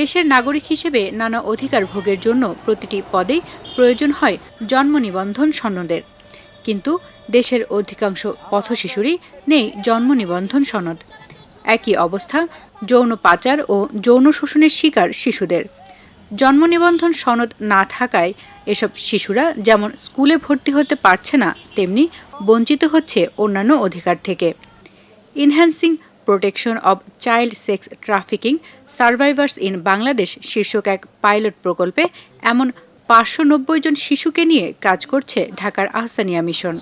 দেশের নাগরিক হিসেবে নানা অধিকার ভোগের জন্য প্রতিটি পদেই প্রয়োজন হয় জন্ম নিবন্ধন সনদের। কিন্তু দেশের অধিকাংশ পথশিশুরই নেই জন্ম নিবন্ধন সনদ। একই অবস্থা যৌন পাচার ও যৌন শোষণের শিকার শিশুদের। জন্ম নিবন্ধন সনদ না থাকায় এসব শিশুরা যেমন স্কুলে ভর্তি হতে পারছে না, তেমনি বঞ্চিত হচ্ছে অন্যান্য অধিকার থেকে। Enhancing protection of child sex trafficking survivors in Bangladesh শীর্ষক এক পাইলট প্রকল্পে এমন পাঁচশো নব্বই জন শিশুকে নিয়ে কাজ করছে ঢাকার আহসানিয়া মিশন।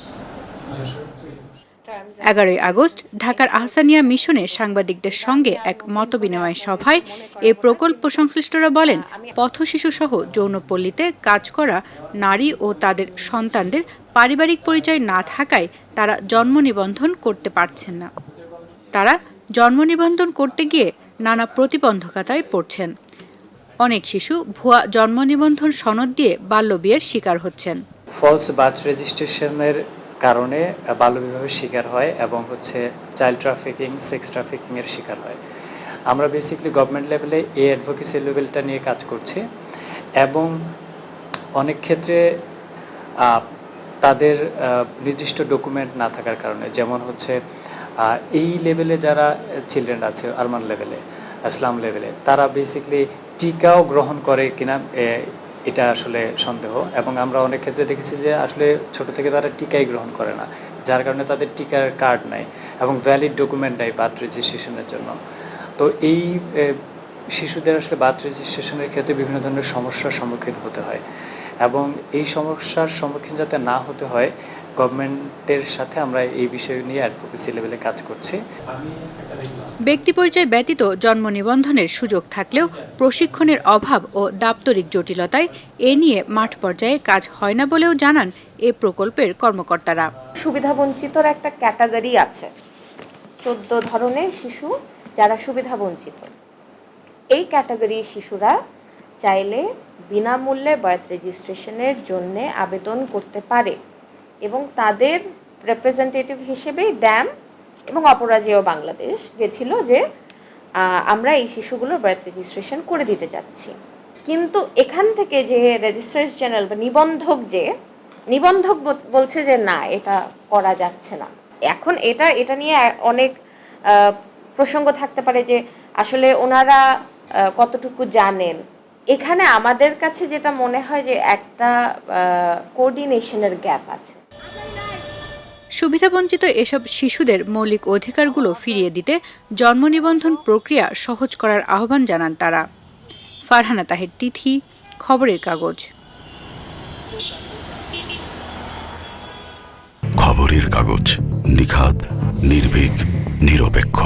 এগারোই আগস্ট ঢাকার আহসানিয়া মিশনে সাংবাদিকদের সঙ্গে এক মতবিনিময় সভায় এ প্রকল্প সংশ্লিষ্টরা বলেন পথশিশু সহ যৌনপল্লীতে কাজ করা নারী ও তাদের সন্তানদের পারিবারিক পরিচয় না থাকায় তারা জন্ম নিবন্ধন করতে পারছেন না। তারা জন্ম নিবন্ধন করতে গিয়ে নানা প্রতিবন্ধকতায় পড়ছেন। অনেক শিশু ভুয়া জন্ম নিবন্ধন সনদ দিয়ে বাল্যবিয়ের শিকার হচ্ছেন। ফলস বার্থ রেজিস্ট্রেশনের কারণে বাল্যবিবাহের শিকার হয় এবং হচ্ছে চাইল্ড ট্রাফিকিং সেক্স ট্রাফিকিংয়ের শিকার হয়। আমরা বেসিক্যালি গভর্নমেন্ট লেভেলে এই অ্যাডভোকেসি লেভেলটা নিয়ে কাজ করছি এবং অনেক ক্ষেত্রে তাদের নির্দিষ্ট ডকুমেন্ট না থাকার কারণে, যেমন হচ্ছে এই লেভেলে যারা চিলড্রেন আছে আরমান লেভেলে ইসলাম লেভেলে তারা বেসিক্যালি টিকাও গ্রহণ করে কিনা এটা আসলে সন্দেহ। এবং আমরা অনেক ক্ষেত্রে দেখেছি যে আসলে ছোট থেকে তারা টিকাই গ্রহণ করে না, যার কারণে তাদের টিকার কার্ড নাই এবং ভ্যালিড ডকুমেন্ট নাই বার্থ রেজিস্ট্রেশনের জন্য। তো এই শিশুদের আসলে বার্থ রেজিস্ট্রেশনের ক্ষেত্রে বিভিন্ন ধরনের সমস্যার সম্মুখীন হতে হয়। এবং এই সমস্যার সম্মুখীন যাতে না হতে হয় গভর্নমেন্টের সাথে আমরা এই বিষয় নিয়ে অ্যাডভোকেসি লেভেলে কাজ করছি। ব্যক্তি পরিচয় ব্যতীত জন্ম নিবন্ধনের সুযোগ থাকলেও প্রশিক্ষণের অভাব ও দাপ্তরিক জটিলতায় এ নিয়ে মাঠ পর্যায়ে কাজ হয় না বলেও জানান এ প্রকল্পের কর্মকর্তারা। সুবিধাবঞ্চিতর একটা ক্যাটাগরি আছে। চোদ্দ ধরনের শিশু যারা সুবিধাবঞ্চিত। এই ক্যাটাগরির শিশুরা চাইলে বিনামূল্যে বার্থ রেজিস্ট্রেশনের জন্য আবেদন করতে পারে এবং তাদের রিপ্রেজেন্টেটিভ হিসেবে ড্যাম এবং অপরাজেয় বাংলাদেশ গেছিল যে আমরা এই শিশুগুলোর বার্থ রেজিস্ট্রেশন করে দিতে যাচ্ছি। কিন্তু এখান থেকে যে রেজিস্ট্রার জেনারেল বা নিবন্ধক যে, নিবন্ধক বলছে যে না, এটা করা যাচ্ছে না। এখন এটা এটা নিয়ে অনেক প্রসঙ্গ থাকতে পারে যে আসলে ওনারা কতটুকু জানেন। এখানে আমাদের কাছে যেটা মনে হয় যে একটা কোঅর্ডিনেশনের গ্যাপ আছে। সুবিধাবঞ্চিত এসব শিশুদের মৌলিক অধিকারগুলো ফিরিয়ে দিতে জন্ম নিবন্ধন প্রক্রিয়া সহজ করার আহ্বান জানান তারা। ফারহানা তাহের তিথি খবরের কাগজ। খবরের কাগজ নিখাদ নির্ভীক নিরপেক্ষ।